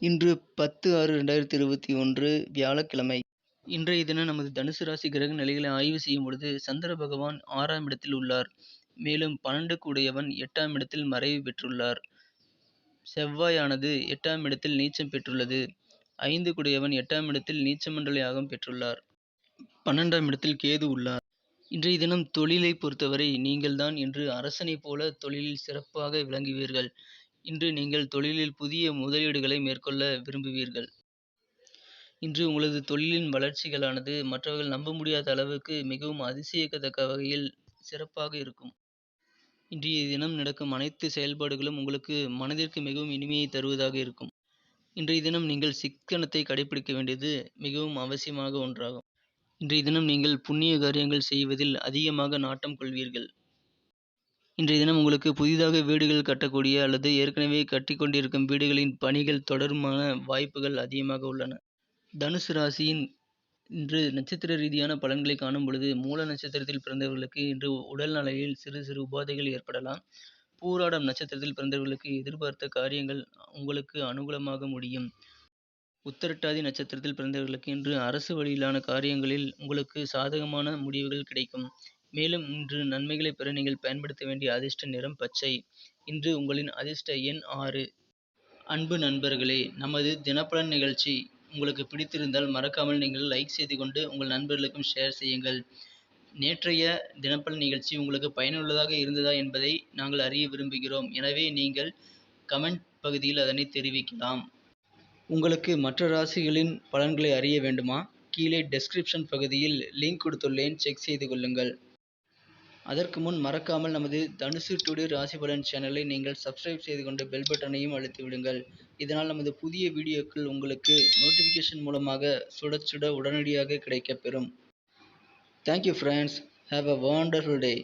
இன்று பத்து ஆறு ரெண்டாயிரத்தி இருபத்தி ஒன்று வியாழக்கிழமை. இன்றைய தினம் நமது தனுசு ராசி கிரக நிலைகளை ஆய்வு செய்யும் பொழுது சந்திர பகவான் ஆறாம் இடத்தில் உள்ளார். மேலும் பன்னெண்டு கூடையவன் எட்டாம் இடத்தில் மறைவு பெற்றுள்ளார். செவ்வாயானது எட்டாம் இடத்தில் நீச்சம் பெற்றுள்ளது. ஐந்து கூடையவன் எட்டாம் இடத்தில் நீச்சமண்டல யாகம் பெற்றுள்ளார். பன்னெண்டாம் இடத்தில் கேது உள்ளார். இன்றைய தினம் தொழிலை பொறுத்தவரை நீங்கள்தான் இன்று அரசனைப் போல தொழிலில் சிறப்பாக விளங்குவீர்கள். இன்று நீங்கள் தொழிலில் புதிய முதலீடுகளை மேற்கொள்ள விரும்புவீர்கள். இன்று உங்களது தொழிலின் வளர்ச்சிகளானது மற்றவர்கள் நம்ப முடியாத அளவுக்கு மிகவும் அதிசயிக்கத்தக்க வகையில் சிறப்பாக இருக்கும். இன்றைய தினம் நடக்கும் அனைத்து செயல்பாடுகளும் உங்களுக்கு மனதிற்கு மிகவும் இனிமையை தருவதாக இருக்கும். இன்றைய தினம் நீங்கள் சிக்கனத்தை கடைபிடிக்க வேண்டியது மிகவும் அவசியமாக ஒன்றாகும். இன்றைய தினம் நீங்கள் புண்ணிய காரியங்கள் செய்வதில் அதிகமாக நாட்டம் கொள்வீர்கள். இன்றைய தினம் உங்களுக்கு புதிதாக வீடுகள் கட்டக்கூடிய அல்லது ஏற்கனவே கட்டிக்கொண்டிருக்கும் வீடுகளின் பணிகள் தொடருமான வாய்ப்புகள் அதிகமாக உள்ளன. தனுசு ராசியின் இன்று நட்சத்திர ரீதியான பலன்களை காணும் பொழுது மூல நட்சத்திரத்தில் பிறந்தவர்களுக்கு இன்று உடல் நலையில் சிறு சிறு உபாதைகள் ஏற்படலாம். பூராடம் நட்சத்திரத்தில் பிறந்தவர்களுக்கு எதிர்பார்த்த காரியங்கள் உங்களுக்கு அனுகூலமாக முடியும். உத்தரட்டாதி நட்சத்திரத்தில் பிறந்தவர்களுக்கு இன்று அரசு வழியிலான காரியங்களில் உங்களுக்கு சாதகமான முடிவுகள் கிடைக்கும். மேலும் இன்று நன்மைகளை பெற நீங்கள் பயன்படுத்த வேண்டிய அதிர்ஷ்ட நிறம் பச்சை. இன்று உங்களின் அதிர்ஷ்ட எண் ஆறு. அன்பு நண்பர்களே நமது தினப்பலன் நிகழ்ச்சி உங்களுக்கு பிடித்திருந்தால் மறக்காமல் நீங்கள் லைக் செய்து கொண்டு உங்கள் நண்பர்களுக்கும் ஷேர் செய்யுங்கள். நேற்றைய தினப்பலன் நிகழ்ச்சி உங்களுக்கு பயனுள்ளதாக இருந்ததா என்பதை நாங்கள் அறிய விரும்புகிறோம். எனவே நீங்கள் கமெண்ட் பகுதியில் அதனை தெரிவிக்கலாம். உங்களுக்கு மற்ற ராசிகளின் பலன்களை அறிய வேண்டுமா? கீழே டெஸ்கிரிப்ஷன் பகுதியில் லிங்க் கொடுத்துள்ளேன். செக் செய்து கொள்ளுங்கள். அதற்கு முன் மறக்காமல் நமது தனுசு டுடே ராசி பலன் சேனலை நீங்கள் சப்ஸ்கிரைப் செய்து கொண்டு பெல் பட்டனையும் அழுத்தி விடுங்கள். இதனால் நமது புதிய வீடியோக்கள் உங்களுக்கு நோட்டிஃபிகேஷன் மூலமாக சுட சுட உடனடியாக கிடைக்கப்பெறும் thank you friends have a wonderful day